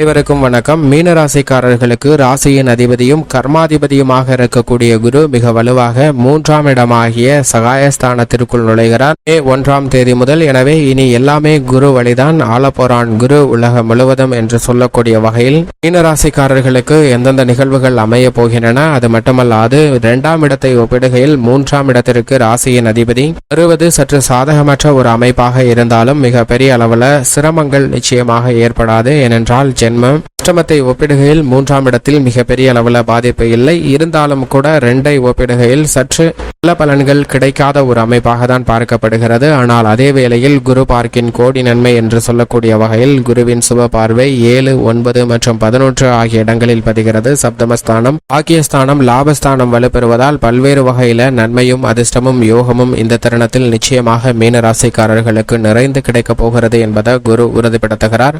அனைவருக்கும் வணக்கம். மீன ராசிக்காரர்களுக்கு ராசியின் அதிபதியும் கர்மாதிபதியுமாக இருக்கக்கூடிய குரு மிக வலுவாக மூன்றாம் இடமாகிய சகாயஸ்தானத்திற்குள் நுழைகிறார். மே ஒன்றாம் தேதி முதல். எனவே இனி எல்லாமே குரு வழிதான். ஆலப்போரான் குரு உலகம் முழுவதும் என்று சொல்லக்கூடிய வகையில் மீன ராசிக்காரர்களுக்கு எந்தெந்த நிகழ்வுகள் அமைய போகின்றன அது மட்டுமல்லாது இரண்டாம் இடத்தை ஒப்பிடுகையில் மூன்றாம் இடத்திற்கு ராசியின் அதிபதி வருவது சற்று சாதகமற்ற ஒரு அமைப்பாக இருந்தாலும் மிக பெரிய அளவில் சிரமங்கள் நிச்சயமாக ஏற்படாது. ஏனென்றால் ஜென்மம். அஷ்டமத்தை ஒப்பிடுகையில் மூன்றாம் இடத்தில் மிகப்பெரிய அளவில் பாதிப்பு இல்லை. இருந்தாலும் கூட ரெண்டை ஒப்பிடுகையில் சற்று நல்ல பலன்கள் கிடைக்காத ஒரு அமைப்பாக தான் பார்க்கப்படுகிறது. ஆனால் அதே வேளையில் குரு பார்க்கின் கோடி நன்மை என்று சொல்லக்கூடிய வகையில் குருவின் சுப பார்வை ஏழு ஒன்பது மற்றும் பதினொன்று ஆகிய இடங்களில் பதிகிறது. சப்தமஸ்தானம் பாக்கியஸ்தானம் லாபஸ்தானம் வலுப்பெறுவதால் பல்வேறு வகையில நன்மையும் அதிர்ஷ்டமும் யோகமும் இந்த தருணத்தில் நிச்சயமாக மீன ராசிக்காரர்களுக்கு நிறைந்து கிடைக்கப் போகிறது என்பதை குரு உறுதிப்படுத்துகிறார்.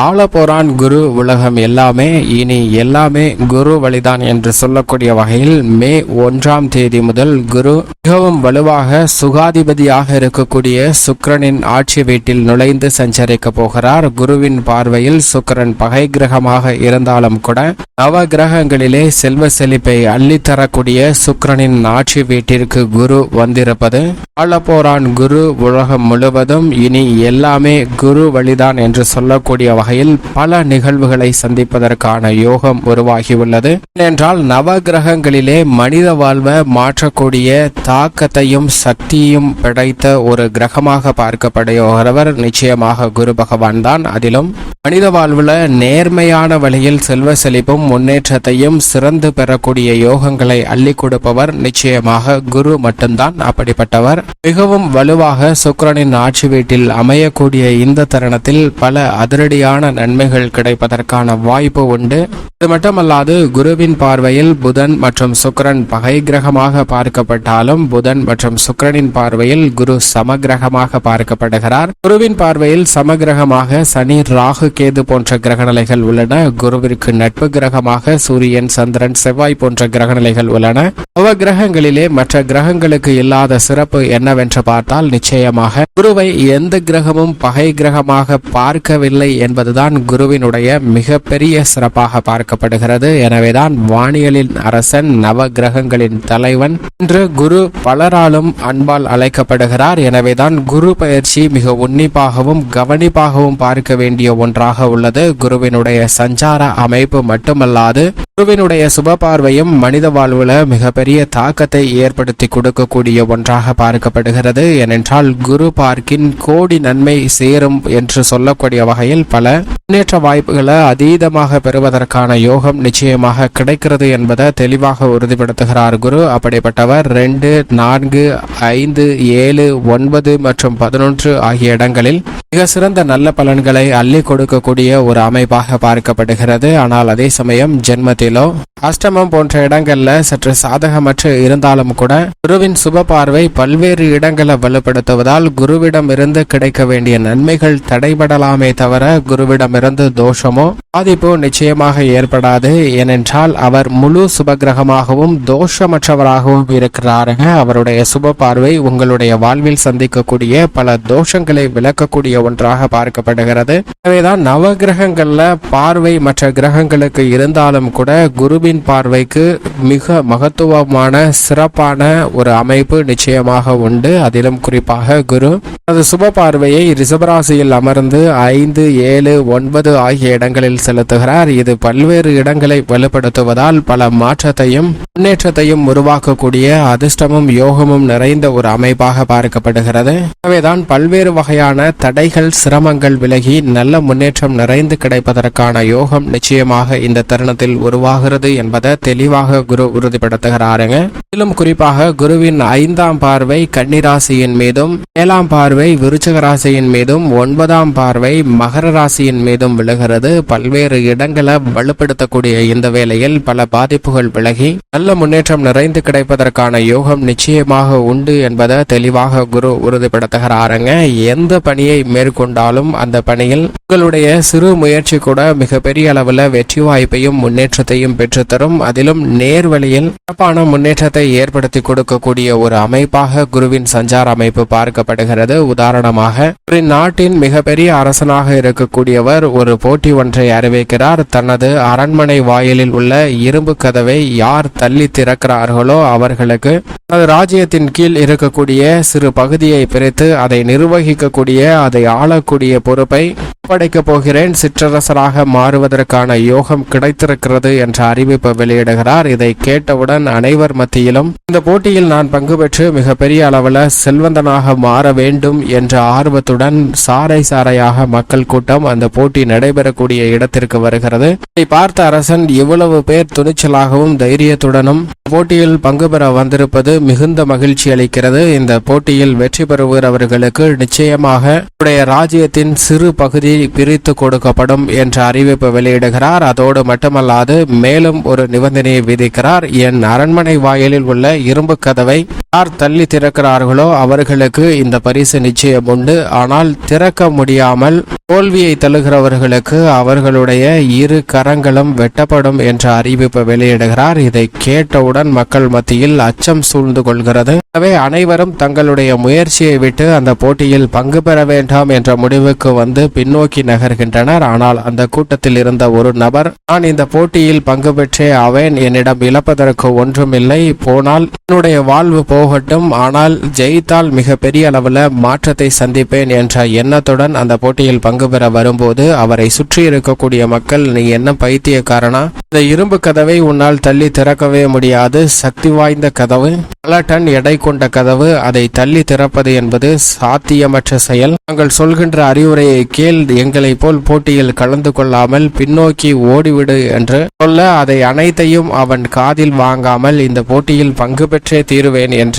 ஆலப்போரான் குரு உலகம் எல்லாமே. இனி எல்லாமே குரு வழிதான் என்று சொல்லக்கூடிய வகையில் மே ஒன்றாம் தேதி முதல் குரு மிகவும் வலுவாக சுகாதிபதியாக இருக்கக்கூடிய சுக்கிரனின் ஆட்சி வீட்டில் நுழைந்து சஞ்சரிக்க போகிறார். குருவின் பார்வையில் சுக்கிரன் பகை கிரகமாக இருந்தாலும் கூட நவ கிரகங்களிலே செல்வ செழிப்பை அள்ளித்தரக்கூடிய சுக்கிரனின் ஆட்சி வீட்டிற்கு குரு வந்திருப்பது ஆளப்போரான் குரு உலகம் முழுவதும். இனி எல்லாமே குரு வழிதான் என்று சொல்லக்கூடிய வகையில் பல நிகழ்வுகளை சந்திப்பதற்கான யோகம் உருவாகியுள்ளது. ஏனென்றால் நவ கிரகங்களிலே மனித வாழ்வை மாற்றக்கூடிய தாக்கத்தையும் சக்தியும் படைத்த ஒரு கிரகமாக பார்க்கப்படுகிறவர் நிச்சயமாக குரு பகவான் தான். அதிலும் மனித வாழ்வுல நேர்மையான வழியில் செல்வ செழிப்பும் முன்னேற்றத்தையும் சிறந்து பெறக்கூடிய யோகங்களை அள்ளி கொடுப்பவர் நிச்சயமாக குரு மட்டும்தான். அப்படிப்பட்டவர் மிகவும் வலுவாக சுக்கிரனின் ஆட்சி வீட்டில் அமையக்கூடிய இந்த தருணத்தில் பல அதிரடியான மேலான நன்மைகள் கிடைப்பதற்கான வாய்ப்பு உண்டு. அது மட்டுமல்லாது குருவின் பார்வையில் புதன் மற்றும் சுக்கரன் பகை கிரகமாக பார்க்கப்பட்டாலும் புதன் மற்றும் சுக்கரனின் பார்வையில் குரு சமகிரகமாக பார்க்கப்படுகிறார். குருவின் பார்வையில் சமகிரகமாக சனி ராகு கேது போன்ற கிரகநிலைகள் உள்ளன. குருவிற்கு நட்பு கிரகமாக சூரியன் சந்திரன் செவ்வாய் போன்ற கிரகநிலைகள் உள்ளன. நவ கிரகங்களிலே மற்ற கிரகங்களுக்கு இல்லாத சிறப்பு என்னவென்று பார்த்தால் நிச்சயமாக குருவை எந்த கிரகமும் பகை கிரகமாக பார்க்கவில்லை என்பது என்பதுதான் குருவினுடைய மிகப்பெரிய சிறப்பாக பார்க்கப்படுகிறது. எனவேதான் வானியலின் அரசன் நவ கிரகங்களின் தலைவன் என்று குரு பலராலும் அன்பால் அழைக்கப்படுகிறார். எனவேதான் குரு பயிற்சி மிக உன்னிப்பாகவும் கவனிப்பாகவும் பார்க்க வேண்டிய ஒன்றாக உள்ளது. குருவினுடைய சஞ்சார அமைப்பு மட்டுமல்லாது குருவினுடைய சுப பார்வையும் மனித வாழ்வுல மிகப்பெரிய தாக்கத்தை ஏற்படுத்தி கொடுக்கக்கூடிய ஒன்றாக பார்க்கப்படுகிறது. ஏனென்றால் குரு பார்க்கின் கோடி நன்மை சேரும் என்று சொல்லக்கூடிய வகையில் பல முன்னேற்ற வாய்ப்புகளை அதீதமாக பெறுவதற்கான யோகம் நிச்சயமாக கிடைக்கிறது என்பதை தெளிவாக உறுதிப்படுத்துகிறார் குரு. அப்படிப்பட்டவர் ரெண்டு நான்கு ஐந்து ஏழு ஒன்பது மற்றும் பதினொன்று ஆகிய இடங்களில் மிக சிறந்த நல்ல பலன்களை அள்ளி கொடுக்கக்கூடிய ஒரு அமைப்பாக பார்க்கப்படுகிறது. ஆனால் அதே சமயம் ஜென்மத்திலோ அஷ்டமம் போன்ற இடங்கள்ல சற்று சாதகமற்று இருந்தாலும் கூட குருவின் சுப பார்வை பல்வேறு இடங்களை வலுப்படுத்துவதால் குருவிடமிருந்து கிடைக்க வேண்டிய நன்மைகள் தடைபடலாமே தவிர குருவிடமிருந்து தோஷமோ பாதிப்போ நிச்சயமாக ஏற்படாது. ஏனென்றால் அவர் முழு சுபகிரகமாகவும் தோஷமற்றவராகவும் இருக்கிறாருங்க. அவருடைய சுப பார்வை உங்களுடைய வாழ்வில் சந்திக்கக்கூடிய பல தோஷங்களை விளக்கக்கூடிய ஒன்றாக பார்க்கப்படுகிறது. எனவேதான் நவகிரகங்கள்ல பார்வை மற்ற கிரகங்களுக்கு இருந்தாலும் கூட குருவின் பார்வைக்கு மிக மகத்துவமான சிறப்பான ஒரு அமைப்பு நிச்சயமாக உண்டு. அதிலும் குறிப்பாக குரு. தனது சுப பார்வையை ரிசபராசியில் அமர்ந்து ஐந்து ஏழு ஒன்பது ஆகிய இடங்களில் செலுத்துகிறார். இது பல்வேறு இடங்களை வலுப்படுத்துவதால் பல மாற்றத்தையும் முன்னேற்றத்தையும் உருவாக்கக்கூடிய அதிர்ஷ்டமும் யோகமும் நிறைந்த ஒரு அமைப்பாக பார்க்கப்படுகிறது. எனவேதான் பல்வேறு வகையான தடைகள் சிரமங்கள் விலகி நல்ல முன்னேற்றம் நிறைந்து கிடைப்பதற்கான யோகம் நிச்சயமாக இந்த தருணத்தில் உருவாகிறது என்பதை தெளிவாக குரு உறுதிப்படுத்துகிறாருங்க. மேலும் குறிப்பாக குருவின் ஐந்தாம் பார்வை கன்னிராசியின் மீதும் ஏழாம் பார்வை விருச்சக ராசியின் மீதும் ஒன்பதாம் பார்வை மகர ராசியின் மீதும் விழுகிறது. பல்வேறு இடங்களை வலுப்படுத்தக்கூடிய இந்த வேளையில் பல பாதிப்புகள் விலகி நல்ல முன்னேற்றம் நிறைந்து கிடைப்பதற்கான யோகம் நிச்சயமாக உண்டு என்பதை தெளிவாக குரு உறுதிப்படுத்துகிறாருங்க. எந்த பணியை மேற்கொண்டாலும் அந்த பணியில் உங்களுடைய சிறு முயற்சி கூட மிகப்பெரிய அளவில் வெற்றி வாய்ப்பையும் முன்னேற்றத்தையும் பெற்று தரும். அதிலும் நேர்வழியில் சிறப்பான முன்னேற்றத்தை ஏற்படுத்தி கொடுக்கக்கூடிய ஒரு அமைப்பாக குருவின் சஞ்சார அமைப்பு பார்க்கப்படுகிறது. உதாரணமாக நாட்டின் மிகப்பெரிய அரசனாக இருக்கக்கூடியவர் ஒரு போட்டி ஒன்றை அறிவிக்கிறார். தனது அரண்மனை வாயிலில் உள்ள இரும்பு கதவை யார் தள்ளி திறக்கிறார்களோ அவர்களுக்கு தனது ராஜ்யத்தின் கீழ் இருக்கக்கூடிய சிறு பகுதியை பிரித்து அதை நிர்வகிக்கக்கூடிய அதை ஆளக்கூடிய பொறுப்பை ஒப்படைக்கப் போகிறேன். சிற்றரசராக மாறுவதற்கான யோகம் கிடைத்திருக்கிறது என்ற அறிவு அறிவிப்பு வெளியிடுகிறார். இதை கேட்டவுடன் அனைவர் மத்தியிலும் இந்த போட்டியில் நான் பங்கு பெற்று மிகப்பெரிய அளவில் செல்வந்தனாக மாற வேண்டும் என்ற ஆர்வத்துடன் சாறை சாறையாக மக்கள் கூட்டம் அந்த போட்டி நடைபெறக்கூடிய இடத்திற்கு வருகிறது. இதை பார்த்த அரசன் இவ்வளவு பேர் துணிச்சலாகவும் தைரியத்துடனும் போட்டியில் பங்கு பெற வந்திருப்பது மிகுந்த மகிழ்ச்சி அளிக்கிறது. இந்த போட்டியில் வெற்றி பெறுகிறவர்களுக்கு நிச்சயமாக உடைய ராஜ்யத்தின் சிறு பகுதி பிரித்து கொடுக்கப்படும் என்ற அறிவிப்பு வெளியிடுகிறார். அதோடு மட்டுமல்லாது மேலும் ஒரு நிபந்தனையை விதிக்கிறார். என் அரண்மனை வாயிலில் உள்ள இரும்பு கதவை யார் தள்ளி திறக்கிறார்களோ அவர்களுக்கு இந்த பரிசு நிச்சயம் உண்டு. ஆனால் திறக்க முடியாமல் தோல்வியை தழுகிறவர்களுக்கு அவர்களுடைய இரு கரங்களும் வெட்டப்படும் என்ற அறிவிப்பு வெளியிடுகிறார். இதை கேட்டவுடன் மக்கள் மத்தியில் அச்சம் சூழ்ந்து கொள்கிறது. எனவே அனைவரும் தங்களுடைய முயற்சியை விட்டு அந்த போட்டியில் பங்கு பெற வேண்டாம் என்ற முடிவுக்கு வந்து பின்னோக்கி நகர்கின்றனர். ஆனால் அந்த கூட்டத்தில் இருந்த ஒரு நபர் நான் இந்த போட்டியில் பங்கு பெற்றே ஆவேன். என்னிடம் இழப்பதற்கு ஒன்றுமில்லை. போனால் என்னுடைய வாழ்வு போ போகட்டும். ஆனால் ஜெயித்தால் மிக பெரிய அளவில் மாற்றத்தை சந்திப்பேன் என்ற எண்ணத்துடன் அந்த போட்டியில் பங்கு பெற வரும்போது அவரை சுற்றி இருக்கக்கூடிய மக்கள் நீ என்ன பைத்தியக்காரனா? இந்த இரும்பு கதவை உன்னால் தள்ளி திறக்கவே முடியாது. சக்தி வாய்ந்த கதவு பல டன் எடை கொண்ட கதவு. அதை தள்ளி திறப்பது என்பது சாத்தியமற்ற செயல். நாங்கள் சொல்கின்ற அறிவுரையை கேள். எங்களை போல் போட்டியில் கலந்து கொள்ளாமல் பின்னோக்கி ஓடிவிடு என்று சொல்ல அதை அனைத்தையும் அவன் காதில் வாங்காமல் இந்த போட்டியில் பங்கு பெற்றே தீருவேன் என்று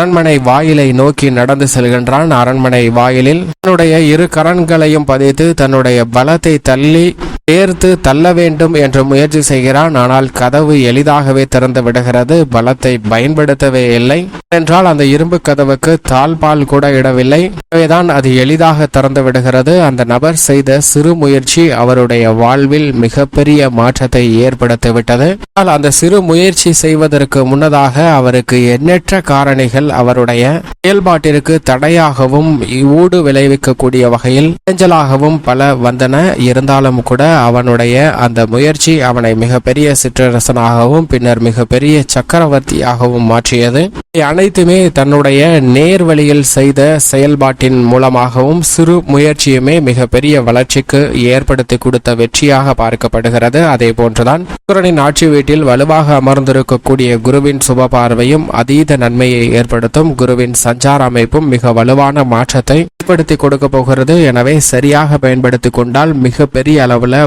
அரண்மனை வாயிலை நோக்கி நடந்து செல்கின்றான். அரண்மனை வாயிலில் தன்னுடைய இரு கரன்களையும் பதித்து தன்னுடைய பலத்தை தள்ளி சேர்த்து தள்ள வேண்டும் என்று முயற்சி செய்கிறான். ஆனால் கதவு எளிதாகவே திறந்து விடுகிறது. பலத்தை பயன்படுத்தவே இல்லை. என்றால் அந்த இரும்பு கதவுக்கு தாழ்பால் கூட இடவில்லை. எனவேதான் அது எளிதாக திறந்து விடுகிறது. அந்த நபர் செய்த சிறு முயற்சி அவருடைய வாழ்வில் மிகப்பெரிய மாற்றத்தை ஏற்படுத்திவிட்டது. ஆனால் அந்த சிறு முயற்சி செய்வதற்கு முன்னதாக அவருக்கு எண்ணற்ற காரணிகள் அவருடைய செயல்பாட்டிற்கு தடையாகவும் ஊடு விளைவிக்கக்கூடிய வகையில் இடைஞ்சலாகவும் பல வந்தன. இருந்தாலும் கூட அவனுடைய அந்த முயற்சி அவனை மிகப்பெரிய சிற்றரசனாகவும் பின்னர் மிகப்பெரிய சக்கரவர்த்தியாகவும் மாற்றியது. அனைத்துமே தன்னுடைய நேர்வழியில் செய்த செயல்பாட்டின் மூலமாகவும் சிறு முயற்சியுமே மிகப்பெரிய வளர்ச்சிக்கு ஏற்படுத்தி கொடுத்த வெற்றியாக பார்க்கப்படுகிறது. அதே போன்றுதான் சுக்கரனின் ஆட்சி வீட்டில் வலுவாக அமர்ந்திருக்கக்கூடிய குருவின் சுப பார்வையும் அதீத நன்மையை ஏற்படுத்தும் குருவின் சஞ்சார அமைப்பும் மிக வலுவான மாற்றத்தை ஏற்படுத்தி கொடுக்க போகிறது எனவே சரியாக பயன்படுத்தி கொண்டால் மிக பெரிய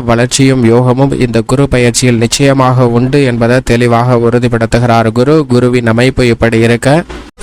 வளர்ச்சியும் யோகமும் இந்த குரு பயிற்சியில் நிச்சயமாக உண்டு என்பதை தெளிவாக உறுதிப்படுத்துகிறார் குரு. குருவின் அமைப்பு இப்படி இருக்க.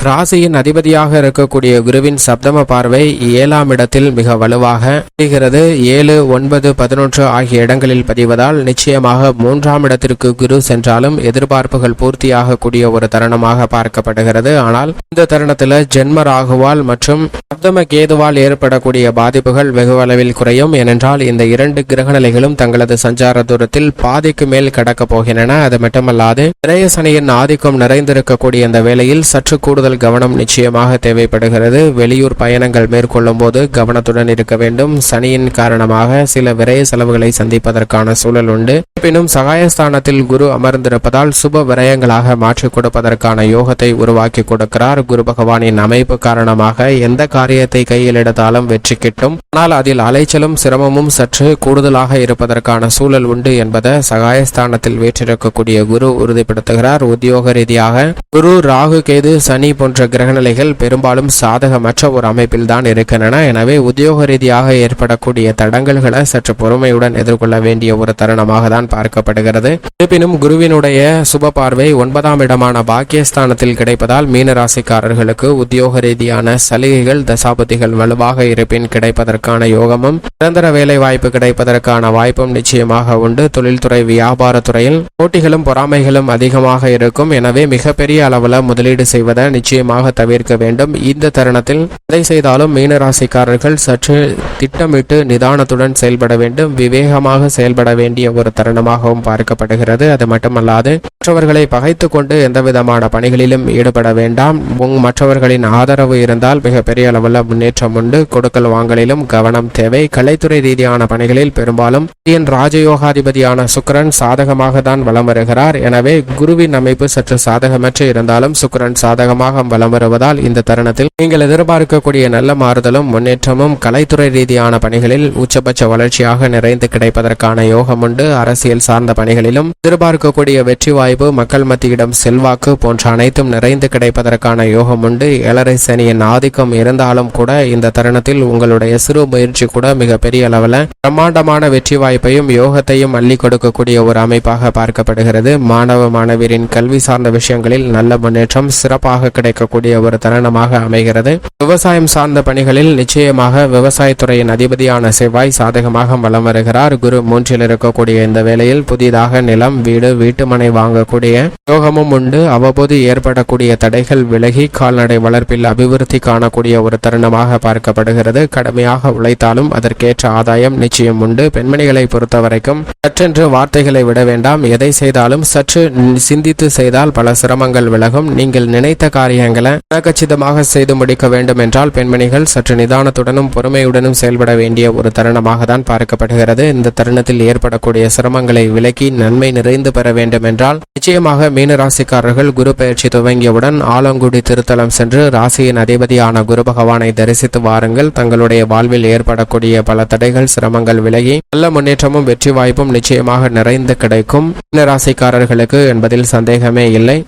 ராசியின் அதிபதியாக இருக்கக்கூடிய குருவின் சப்தம பார்வை ஏழாம் இடத்தில் மிக வலுவாக தெரிகிறது ஏழு ஒன்பது பதினொன்று ஆகிய இடங்களில் பதிவதால் நிச்சயமாக மூன்றாம் இடத்திற்கு குரு சென்றாலும் எதிர்பார்ப்புகள் பூர்த்தியாகக்கூடிய ஒரு தருணமாக பார்க்கப்படுகிறது. ஆனால் இந்த தருணத்தில் ஜென்ம ராகுவால் மற்றும் சப்தம கேதுவால் ஏற்படக்கூடிய பாதிப்புகள் வெகுவளவில் குறையும். ஏனென்றால் இந்த இரண்டு கிரகநிலைகளும் தங்களது சஞ்சார தூரத்தில் பாதிக்கு மேல் கடக்கப் போகின்றன. அது மட்டுமல்லாது இறைய சனியின் ஆதிக்கம் நிறைந்திருக்கக்கூடிய இந்த வேளையில் சற்று கூடுதல் கவனம் நிச்சயமாக தேவைப்படுகிறது. வெளியூர் பயணங்கள் மேற்கொள்ளும் போது கவனத்துடன் இருக்க வேண்டும். சனியின் காரணமாக சில விரய செலவுகளை சந்திப்பதற்கான சூழல் உண்டு. இருப்பினும் சகாயஸ்தானத்தில் குரு அமர்ந்திருப்பதால் சுப விரயங்களாக மாற்றிக் கொடுப்பதற்கான யோகத்தை உருவாக்கி கொடுக்கிறார். குரு பகவானின் அமைப்பு காரணமாக எந்த காரியத்தை கையில் எடுத்தாலும் வெற்றி கிட்டும். ஆனால் அதில் அலைச்சலும் சிரமமும் சற்று கூடுதலாக இருப்பதற்கான சூழல் உண்டு என்பதை சகாயஸ்தானத்தில் வீற்றிருக்கக்கூடிய குரு உறுதிப்படுத்துகிறார். உத்தியோக ரீதியாக குரு ராகு கேது சனி போன்ற கிரகநிலைகள் பெரும்பாலும் சாதகமற்ற ஒரு அமைப்பில் தான் இருக்கின்றன. எனவே உத்தியோக ரீதியாக ஏற்படக்கூடிய தடங்கல்களை சற்று பொறுமையுடன் எதிர்கொள்ள வேண்டிய ஒரு தருணமாக தான் பார்க்கப்படுகிறது. இருப்பினும் குருவினுடைய சுப பார்வை ஒன்பதாம் இடமான பாக்கியஸ்தானத்தில் கிடைப்பதால் மீனராசிக்காரர்களுக்கு உத்தியோக ரீதியான சலுகைகள் தசாபதிகள் வலுவாக இருப்பின் கிடைப்பதற்கான யோகமும் நிரந்தர வேலை வாய்ப்பு கிடைப்பதற்கான வாய்ப்பும் நிச்சயமாக உண்டு. தொழில்துறை வியாபாரத்துறையில் போட்டிகளும் பொறாமைகளும் அதிகமாக இருக்கும். எனவே மிகப்பெரிய அளவில் முதலீடு செய்வதை நிச்சயமாக தவிர்க்க வேண்டும். இந்த தருணத்தில் எதை செய்தாலும் மீனராசிக்காரர்கள் சற்று திட்டமிட்டு நிதானத்துடன் செயல்பட வேண்டும். விவேகமாக செயல்பட வேண்டிய ஒரு தருணமாகவும் பார்க்கப்படுகிறது. அது மட்டுமல்லாது மற்றவர்களை பகைத்து கொண்டு எந்த விதமான பணிகளிலும் ஈடுபட வேண்டாம். உங் மற்றவர்களின் ஆதரவு இருந்தால் மிகப்பெரிய அளவில் முன்னேற்றம் உண்டு. கொடுக்கல் வாங்கலிலும் கவனம் தேவை. கலைத்துறை ரீதியான பணிகளில் பெரும்பாலும் இந்தியன் ராஜயோகாதிபதியான சுக்கிரன் சாதகமாக தான் வலம் வருகிறார். எனவே குருவின் அமைப்பு சற்று சாதகமற்று இருந்தாலும் சுக்கிரன் சாதகமாக வலம் வருவதால் இந்த தருணத்தில் நீங்கள் எதிர்பார்க்கக்கூடிய நல்ல மாறுதலும் முன்னேற்றமும் கலைத்துறை ரீதியான பணிகளில் உச்சபட்ச வளர்ச்சியாக நிறைந்து கிடைப்பதற்கான யோகம் உண்டு. அரசியல் சார்ந்த பணிகளிலும் எதிர்பார்க்கக்கூடிய வெற்றி வாய்ப்பு மக்கள் மத்தியிடம் செல்வாக்கு போன்ற அனைத்தும் நிறைந்து கிடைப்பதற்கான யோகம் உண்டு. ஏழரை சனியின் ஆதிக்கம் இருந்தாலும் கூட இந்த தருணத்தில் உங்களுடைய சிறு முயற்சி கூட மிக பெரிய அளவில் பிரம்மாண்டமான வெற்றி வாய்ப்பையும் யோகத்தையும் அள்ளி கொடுக்கக்கூடிய ஒரு அமைப்பாக பார்க்கப்படுகிறது. மாணவ மாணவியரின் கல்வி சார்ந்த விஷயங்களில் நல்ல முன்னேற்றம் சிறப்பாக கிடைக்கக்கூடிய ஒரு தருணமாக அமைகிறது. விவசாயம் சார்ந்த பணிகளில் நிச்சயமாக விவசாயத்துறையின் அதிபதியான செவ்வாய் சாதகமாக வலம் வருகிறார். குரு மூன்றில் இருக்கக்கூடிய இந்த வேளையில் புதிதாக நிலம் வீடு வீட்டுமனை ஏற்படக்கூடிய யோகமும் உண்டு. அவ்வப்போது ஏற்படக்கூடிய தடைகள் விலகி கால்நடை வளர்ப்பில் அபிவிருத்தி காணக்கூடிய ஒரு தருணமாக பார்க்கப்படுகிறது. கடுமையாக உழைத்தாலும் அதற்கேற்ற ஆதாயம் நிச்சயம் உண்டு. பெண்மணிகளை பொறுத்த வரைக்கும் சற்றென்று வார்த்தைகளை விட வேண்டாம். எதை செய்தாலும் சற்று சிந்தித்து செய்தால் பல சிரமங்கள் விலகும். நீங்கள் நினைத்த காரியங்களை கச்சிதமாக செய்து முடிக்க வேண்டும் என்றால் பெண்மணிகள் சற்று நிதானத்துடனும் பொறுமையுடனும் செயல்பட வேண்டிய ஒரு தருணமாக தான் பார்க்கப்படுகிறது. இந்த தருணத்தில் ஏற்படக்கூடிய சிரமங்களை விலக்கி நன்மை நிறைந்து பெற வேண்டும் என்றால் நிச்சயமாக மீன ராசிக்காரர்கள் குரு பயிற்சி துவங்கியவுடன் ஆலங்குடி திருத்தலம் சென்று ராசியின் அதிபதியான குரு பகவானை தரிசித்து வாருங்கள். தங்களுடைய வாழ்வில் ஏற்படக்கூடிய பல தடைகள் சிரமங்கள் விலகி நல்ல முன்னேற்றமும் வெற்றி வாய்ப்பும் நிச்சயமாக நிறைந்து கிடைக்கும். மீன ராசிக்காரர்களுக்கு என்பதில் சந்தேகமே இல்லை.